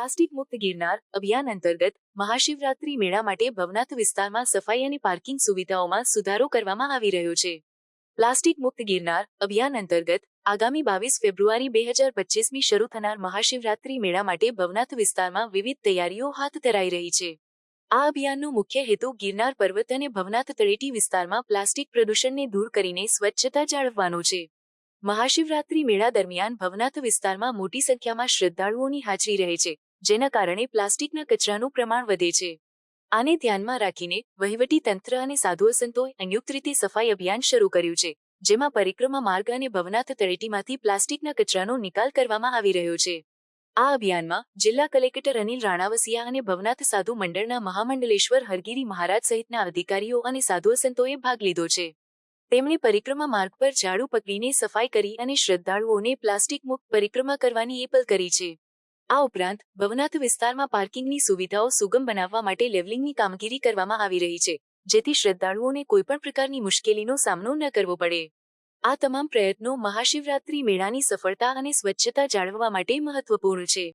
Plastic મુક્ત ગિરનાર અભિયાન અંતર્ગત મહાશિવરાત્રી મેળા માટે ભવનાથ વિસ્તારમાં સફાઈ અને પાર્કિંગ સુવિધાઓમાં સુધારો કરવામાં આવી રહ્યો છે. પ્લાસ્ટિક મુક્ત ગિરનાર અભિયાન અંતર્ગત આગામી બાવીસ ફેબ્રુઆરી બે હજાર પચીસમી શરૂ થનાર મહાશિવરાત્રી મેળા માટે ભવનાથ વિસ્તારમાં વિવિધ તૈયારીઓ હાથ ધરાઈ રહી છે. આ અભિયાનનો મુખ્ય હેતુ ગિરનાર પર્વત અને ભવનાથ તળેટી વિસ્તારમાં પ્લાસ્ટિક પ્રદૂષણને દૂર કરીને સ્વચ્છતા જાળવવાનો છે. મહાશિવરાત્રી મેળા દરમિયાન ભવનાથ વિસ્તારમાં મોટી સંખ્યામાં શ્રદ્ધાળુઓની હાજરી રહે છે. જેના કારણે પ્લાસ્ટિકના કચરાનું પ્રમાણ વધે છે. આને ધ્યાનમાં રાખીને વહીવટી તંત્ર અને સાધુ સંતોએ સંયુક્ત રીતે સફાઈ અભિયાન શરૂ કર્યું છે, જેમાં પરિક્રમા માર્ગ અને ભવનાથ તળેટીમાંથી પ્લાસ્ટિકના કચરાનો નિકાલ કરવામાં આવી રહ્યો છે. આ અભિયાનમાં જિલ્લા કલેક્ટર અનિલ રાણાવસિયા અને ભવનાથ સાધુ મંડળના મહામંડલેશ્વર હરગીરી મહારાજ સહિતના અધિકારીઓ અને સાધુઓ સંતોએ ભાગ લીધો છે. તેમણે પરિક્રમા માર્ગ પર ઝાડુ પકડીને સફાઈ કરી અને શ્રદ્ધાળુઓને પ્લાસ્ટિક મુક્ત પરિક્રમા કરવાની એપલ કરી છે. આ ઉપરાંત, ભવનાથ વિસ્તારમાં પાર્કિંગની સુવિધાઓ સુગમ બનાવવા માટે લેવલિંગની કામગીરી કરવામાં આવી રહી છે, જેથી શ્રદ્ધાળુઓને કોઈપણ પ્રકારની મુશ્કેલીનો સામનો ન કરવો પડે. આ તમામ પ્રયત્નો મહાશિવરાત્રી મેળાની સફળતા અને સ્વચ્છતા જાળવવા માટે મહત્વપૂર્ણ છે.